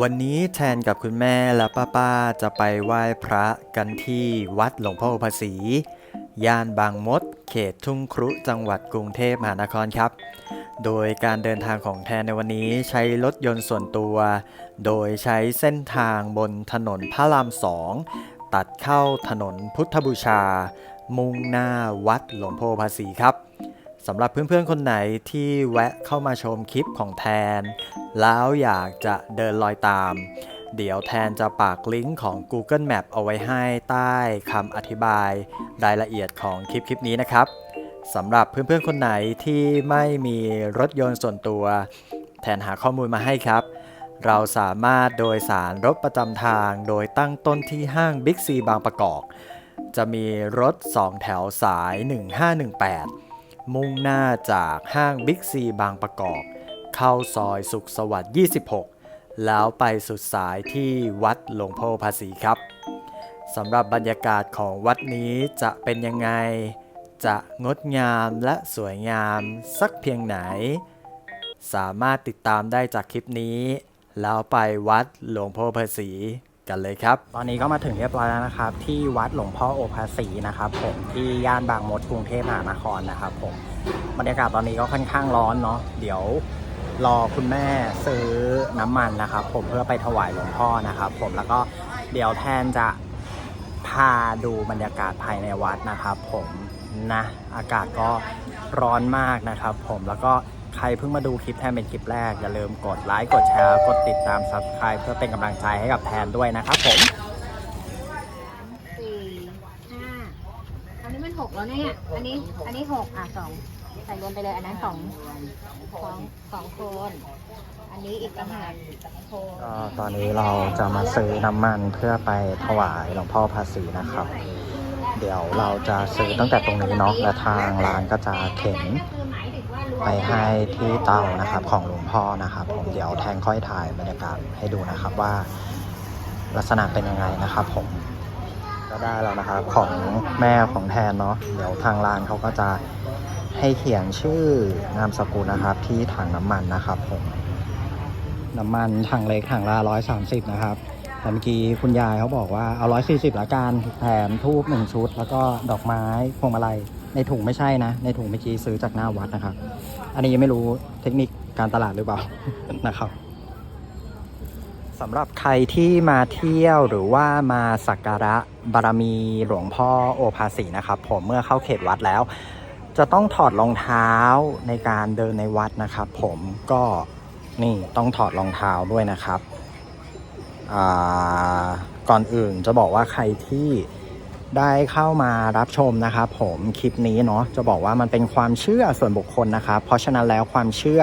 วันนี้แทนกับคุณแม่และป้าป้าๆจะไปไหว้พระกันที่วัดหลวงพ่อภาษีย่านบางมด เขตทุ่งครุจังหวัดกรุงเทพมหานครครับ โดยการเดินทางของแทนในวันนี้ใช้รถยนต์ส่วนตัว โดยใช้เส้นทางบนถนนพระรามสองตัดเข้าถนนพุทธบูชา มุ่งหน้าวัดหลวงพ่อภาษีครับ สำหรับเพื่อนๆคนไหนที่แวะเข้ามาชมคลิปของแทน แล้วอยากจะเดินลอยตาม เดี๋ยวแทนจะปากลิงก์ของ Google Map เอาไว้ให้ใต้คำอธิบายรายละเอียดของคลิปคลิปนี้นะครับสำหรับเพื่อนๆคนไหนที่ไม่มีรถยนต์ส่วนตัว แทนหาข้อมูลมาให้ครับ เราสามารถโดยสารรถประจำทางโดยตั้งต้นที่ห้าง Big C บางประกอบจะมีรถ 2 แถวสาย 1518 มุ่งหน้าจากห้างบิ๊กซีบางประกอบ เข้าซอยสุขสวัสดิ์ 26 แล้วไปสุดสายที่วัดหลวงพ่อภาษีครับสำหรับบรรยากาศของวัดนี้จะเป็นยังไง จะงดงามและสวยงามสักเพียงไหน สามารถติดตามได้จากคลิปนี้ แล้วไปวัดหลวงพ่อภาษี กันเลยครับ ตอนนี้ก็มาถึงเรียบร้อยแล้วนะครับ ที่วัดหลวงพ่อโอภาสีนะครับ ผมที่ย่านบางมดกรุงเทพมหานครนะครับผมบรรยากาศตอนนี้ก็ค่อนข้างร้อนเนาะเดี๋ยวรอคุณแม่ซื้อน้ำมันนะครับ ผมเพื่อไปถวายหลวงพ่อนะครับ ผมแล้วก็เดี๋ยวแทนจะพาดูบรรยากาศภายในวัดนะครับ ผมนะอากาศก็ร้อนมากนะครับ ผมแล้วก็ ใครเพิ่งมาดูคลิปแทนเป็นคลิปแรก อย่าลืมกดไลค์กดแชร์กดติดตาม subscribe เพื่อเป็นกำลังใจให้กับแทนด้วยนะครับผมสี่ห้าอันนี้มันหกแล้วเนี่ย อันนี้ อันนี้หกอะสองใส่รวมไปเลยอันนั้นสองสองสองโคน อันนี้อีกต่างหากสองโคน ก็ตอนนี้เราจะมาซื้อน้ำมันเพื่อไปถวายหลวงพ่อภาษีนะครับ เดี๋ยวเราจะซื้อตั้งแต่ตรงนี้เนาะและทางร้านก็จะเข็น ไปให้ที่เตานะครับของหลวงพ่อนะครับ ผมเดี๋ยวแทนค่อยถ่ายบรรยากาศให้ดูนะครับว่า ลักษณะเป็นยังไงนะครับ ผมก็ได้แล้วนะครับของแม่ของแทนเนาะเดี๋ยวทางร้านเขาก็จะให้เขียนชื่อนามสกุลนะครับ ที่ถังน้ำมันนะครับ ผมน้ำมันถังเล็กถังละร้อยสามสิบนะครับแต่เมื่อกี้คุณยายเขาบอกว่าเอาร้อยสี่สิบละกันแถมทูบหนึ่งชุด แล้วก็ดอกไม้พวงมาลัย ในถุงไม่ใช่นะ ในถุงเมื่อกี้ซื้อจากหน้าวัดนะครับ อันนี้ยังไม่รู้เทคนิคการตลาดหรือเปล่านะครับสำหรับใครที่มาเที่ยวหรือว่ามาสักการะบารมีหลวงพ่อโอภาสีนะครับ ผมเมื่อเข้าเขตวัดแล้ว จะต้องถอดรองเท้าในการเดินในวัดนะครับ ผมก็นี่ต้องถอดรองเท้าด้วยนะครับ ก่อนอื่นจะบอกว่าใครที่ ได้เข้ามารับชมนะครับผมคลิปนี้เนาะจะบอกว่ามันเป็นความเชื่อส่วนบุคคลนะครับ เพราะฉะนั้นแล้วความเชื่อ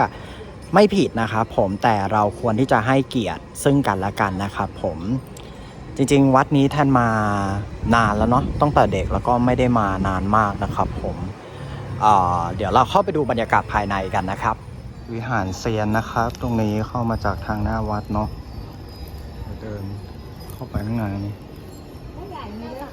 ไม่ผิดนะครับผมแต่เราควรที่จะให้เกียรติซึ่งกันและกันนะครับผมจริงๆ วัดนี้ท่านมานานแล้วเนาะตั้งแต่เด็กแล้วก็ไม่ได้มานานมากนะครับผมเเดี๋ยวเราเข้าไปดูบรรยากาศภายในกันนะครับ วิหารเซียนนะครับ ตรงนี้เข้ามาจากทางหน้าวัดเนาะเดินเข้าไปข้างในนี่ ผู้ใหญ่มีเยอะ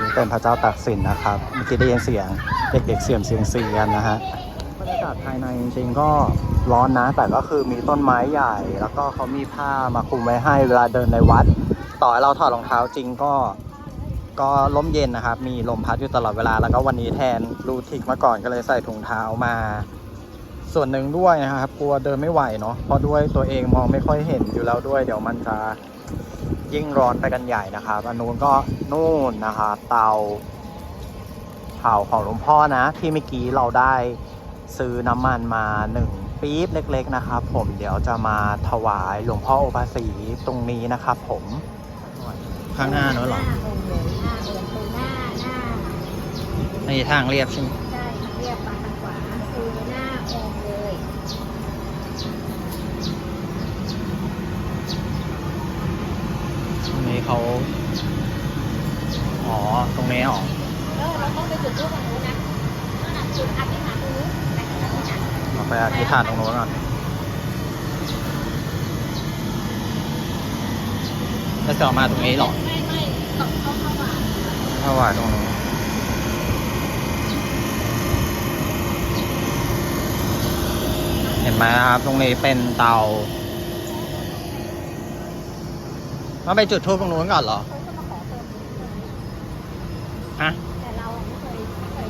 นี่ เป็นพระเจ้าตากสินนะครับเมื่อกี้ได้ยินเสียงเด็กๆเสียมเสียงเสียงนะฮะบรรยากาศภายในจริงๆก็ร้อนนะ แต่ก็คือมีต้นไม้ใหญ่ แล้วก็เขามีผ้ามาคลุมไว้ให้เวลาเดินในวัด ต่อให้เราถอดรองเท้าจริงก็ก็ล้มเย็นนะครับ มีลมพัดอยู่ตลอดเวลา แล้วก็วันนี้แทนรูทิกมาก่อนก็เลยใส่ถุงเท้ามา ส่วนหนึ่งด้วยนะครับ กลัวเดินไม่ไหวเนาะเพราะด้วยตัวเองมองไม่ค่อยเห็นอยู่แล้วด้วย เดี๋ยวมันจะ ยิ่งร้อนไปกันใหญ่นะครับอันนู้นก็นู่นนะครับเตาเผาของหลวงพ่อนะ ที่เมื่อกี้เราได้ซื้อน้ำมันมาหนึ่งปี๊บเล็ก ๆ นะครับผมเดี๋ยวจะมาถวายหลวงพ่อโอภาสีตรงนี้นะครับผมข้างหน้านู้นเหรอหน้าองค์เลยหน้าองค์คือหน้าหน้าในทางเรียบใช่ไหม ใช่เรียบมาทางขวาคือหน้าองค์เลย ตรงนี้ เขาอ๋อตรงนี้อ๋อแล้วเราต้องไปจุดรูปตรงนู้นนะนั่นน่ะจุดอธิษฐานตรงนู้นไปอธิษฐานเราไปอธิษฐานตรงโน้นก่อนแล้วจะออกมาตรงนี้เหรอไม่ไม่ต้องเข้าเข้ามาถวายตรงนู้นเห็นไหมนะครับ ตรงนี้เป็นเตา มาไปจุดทูบตรงนู้นก่อนเหรอเขาจะมาขอเติมฮะแต่เราไม่เคยไม่เคย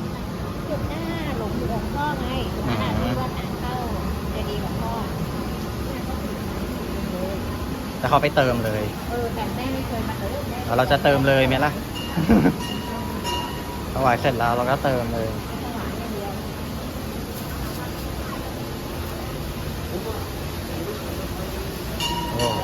จุดหน้าหลวงหลวงพ่อไงจุดหน้าที่ว่าทางเข้าเจดีย์หลวงพ่อเนี่ยก็คือแต่เขาไปเติมเลยเออแต่แม่ไม่เคยมาเติมแม่แล้วเราจะเติมเลยไหมล่ะถวายเสร็จแล้วเราก็เติมเลยโอ้ม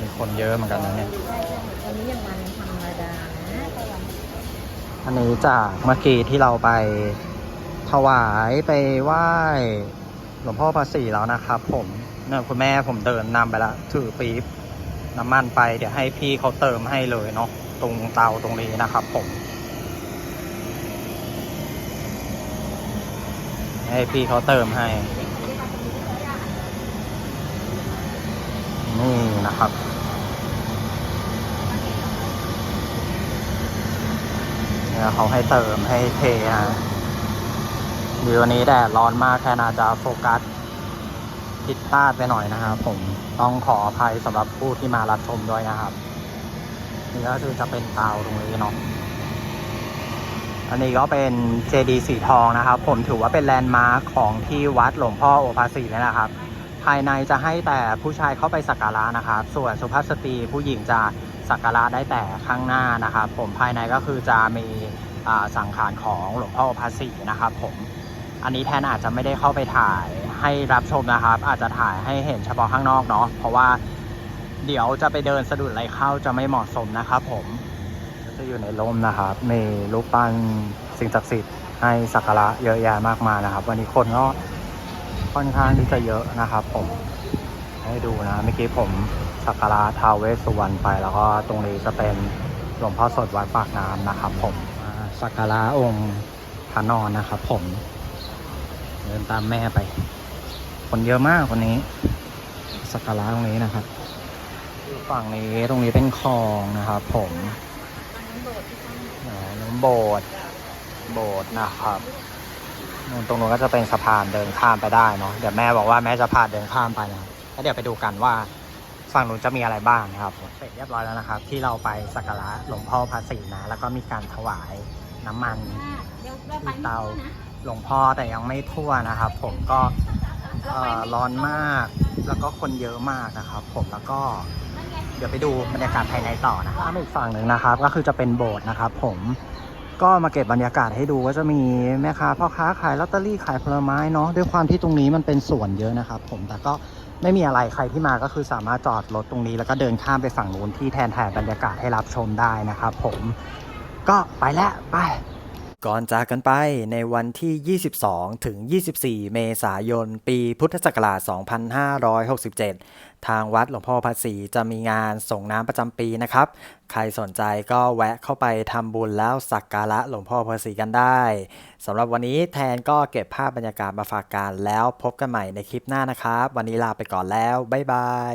มีคน เยอะเหมือนกันนะเนี่ยวันนี้ยังวันธรรมดานะก็วันอันนี้จากเมื่อกี้ที่เราไปถวายไปไหว้หลวงพ่อภาษีแล้วนะครับ ผมเนี่ยคุณแม่ผมเดินนำไปแล้วถือปี๊บน้ำมันไปเดี๋ยวให้พี่เขาเติมให้เลยเนาะตรงเตาตรงนี้นะครับผม ให้พี่เขาเติมให้นี่นะครับ เขาให้เติมให้เทฮะดีวันนี้แดดร้อนมากแค่นาจะโฟกัสผิดพลาดไปหน่อยนะครับผมต้องขออภัยสำหรับผู้ที่มารับชมด้วยนะครับ นี่ก็คือจะเป็นเตาตรงนี้เนาะอันนี้ก็เป็นเจดีสีทองนะครับ ผมถือว่าเป็นแลนด์มาร์คของที่วัดหลวงพ่อโอภาสีนี่นะครับ ภายในจะให้แต่ผู้ชายเข้าไปสักการะนะครับ ส่วนสุภาพสตรีผู้หญิงจะ สักการะได้แต่ข้างหน้านะครับ ผมภายในก็คือจะมีสังขารของหลวงพ่อภาษีนะครับ ผมอันนี้แทนอาจจะไม่ได้เข้าไปถ่ายให้รับชมนะครับ อาจจะถ่ายให้เห็นเฉพาะข้างนอกเนาะเพราะว่าเดี๋ยวจะไปเดินสะดุดอะไหลเข้าจะไม่เหมาะสมนะครับ ผมจะอยู่ในร่มนะครับมีรูปปั้นสิ่งศักดิ์สิทธิ์ให้สักการะเยอะแยะมากมายนะครับ วันนี้คนก็ค่อนข้างที่จะเยอะนะครับ ผมให้ดูนะเมื่อกี้ผม สักการะท้าวเวสสุวรรณไป แล้วก็ตรงนี้จะเป็นหลวงพ่อสดวัดปากน้ำนะครับ ผมสักการะองค์พระนอนนะครับ ผม เดินตามแม่ไป คนเยอะมากวันนี้สักการะตรงนี้นะครับฝั่งนี้ตรงนี้เป็นคลองนะครับ ผมน้ำโบสถ์โบสถ์นะครับตรงนู้นก็จะเป็นสะพานเดินข้ามไปได้เนาะเดี๋ยวแม่บอกว่าแม่จะพาเดินข้ามไปนะแล้วเดี๋ยวไปดูกันว่า ฝั่งนู้นจะมีอะไรบ้างนะครับเสร็จเรียบร้อยแล้วนะครับ ที่เราไปสักการะหลวงพ่อพระศรีนะแล้วก็มีการถวายน้ำมันเดี๋ยวเราไปไม่เตาทั่วนะหลวงพ่อแต่ยังไม่ทั่วนะครับ ผมก็เอ่อร้อนมากแล้วก็คนเยอะมากนะครับ ผมแล้วก็เดี๋ยวไปดูบรรยากาศภายในต่อนะครับอีกฝั่งหนึ่งนะครับ ก็คือจะเป็นโบสถ์นะครับ ผมก็มาเก็บบรรยากาศให้ดูก็จะมีแม่ค้าพ่อค้าขายลอตเตอรี่ขายผลไม้เนาะด้วยความที่ตรงนี้มันเป็นสวนเยอะนะครับ ผมแต่ก็ ไม่มีอะไรใครที่มาก็คือสามารถจอดรถตรงนี้ แล้วก็เดินข้ามไปฝั่งนู้นที่แทนแทนบรรยากาศให้รับชมได้นะครับผมก็ไปแล้วไป ก่อนจากกันไปในวันที่ 22 ถึง 24 เมษายน ปีพุทธศักราช 2567 ทางวัดหลวงพ่อภาษีจะมีงานส่งน้ำประจำปีนะครับ ใครสนใจก็แวะเข้าไปทำบุญแล้วสักการะหลวงพ่อภาษีกันได้สำหรับวันนี้แทนก็เก็บภาพบรรยากาศมาฝากกันแล้วพบกันใหม่ในคลิปหน้านะครับ วันนี้ลาไปก่อนแล้ว บ๊ายบาย